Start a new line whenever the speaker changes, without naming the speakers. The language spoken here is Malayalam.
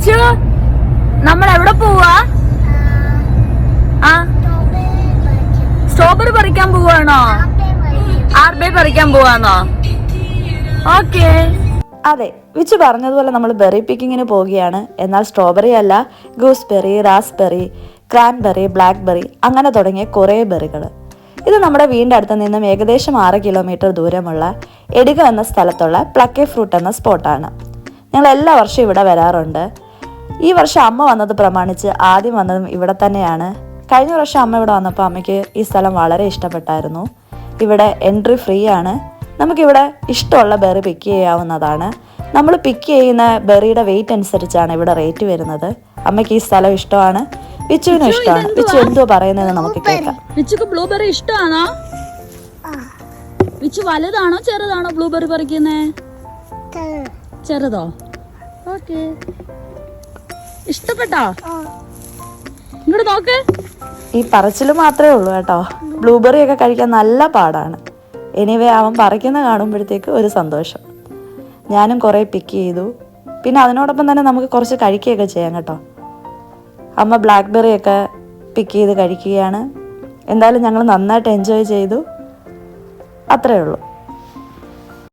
വിച്ചു നമ്മൾ എവിടെ പോവാ? ആ. സ്ട്രോബെറി പറിക്കാൻ പോവാണോ? ആർബെ പറിക്കാൻ പോവാണോ ഓക്കെ.
അതെ വിച്ച് പറഞ്ഞതുപോലെ നമ്മൾ ബെറി പിക്കിങ്ങിന് പോവുകയാണ്. എന്നാൽ സ്ട്രോബെറി അല്ല ഗൂസ്ബെറി റാസ്ബെറി ക്രാൻബെറി ബ്ലാക്ക്ബെറി അങ്ങനെ തുടങ്ങിയ കുറേ ബെറികൾ ഇത് നമ്മുടെ വീടിന്റെ അടുത്ത് നിന്നും ഏകദേശം ആറ് കിലോമീറ്റർ ദൂരമുള്ള എടിക എന്ന സ്ഥലത്തുള്ള പ്ലക്കെ ഫ്രൂട്ട് എന്ന സ്പോട്ടാണ്. ഞങ്ങൾ എല്ലാ വർഷവും ഇവിടെ വരാറുണ്ട്. ഈ വർഷം അമ്മ വന്നത് പ്രമാണിച്ച് ആദ്യം വന്നതും ഇവിടെ തന്നെയാണ്. കഴിഞ്ഞ വർഷം അമ്മ ഇവിടെ വന്നപ്പോൾ അമ്മയ്ക്ക് ഈ സ്ഥലം വളരെ ഇഷ്ടപ്പെട്ടായിരുന്നു. ഇവിടെ എൻട്രി ഫ്രീ ആണ്. നമുക്കിവിടെ ഇഷ്ടമുള്ള ബെറി പിക്ക് ചെയ്യാവുന്നതാണ്. നമ്മൾ പിക്ക് ചെയ്യുന്ന ബെറിയുടെ വെയിറ്റ് അനുസരിച്ചാണ് ഇവിടെ റേറ്റ് വരുന്നത്. അമ്മയ്ക്ക് ഈ സ്ഥലം ഇഷ്ടമാണ്. വിച്ചുവിനും ഇഷ്ടമാണ്. വിച്ചു എന്തോ പറയുന്നത് നമുക്ക് കേൾക്കാം.
വിച്ചുക്ക് ബ്ലൂബെറി ഇഷ്ടമാണോ? വിച്ചു വലുതാണോ ചെറുതാണോ ബ്ലൂബെറി പറിക്കുന്നേ? ചെറുതോ? ഓക്കെ. ഇഷ്ടപ്പെട്ടോ? ഇങ്ങോട്ട് നോക്ക്.
ഈ പറച്ചിൽ മാത്രമേ ഉള്ളൂ കേട്ടോ. ബ്ലൂബെറി ഒക്കെ കഴിക്കാൻ നല്ല പാടാണ്. എനിവേ അവൻ പറിക്കുന്ന കാണുമ്പോഴത്തേക്ക് ഒരു സന്തോഷം. ഞാനും കുറേ പിക്ക് ചെയ്തു. പിന്നെ അതിനോടൊപ്പം തന്നെ നമുക്ക് കുറച്ച് കഴിക്കുകയൊക്കെ ചെയ്യാം കേട്ടോ. അമ്മ ബ്ലാക്ക്ബെറി ഒക്കെ പിക്ക് ചെയ്ത് കഴിക്കുകയാണ്. എന്തായാലും ഞങ്ങൾ നന്നായിട്ട് എൻജോയ് ചെയ്തു. അത്രയേ ഉള്ളൂ.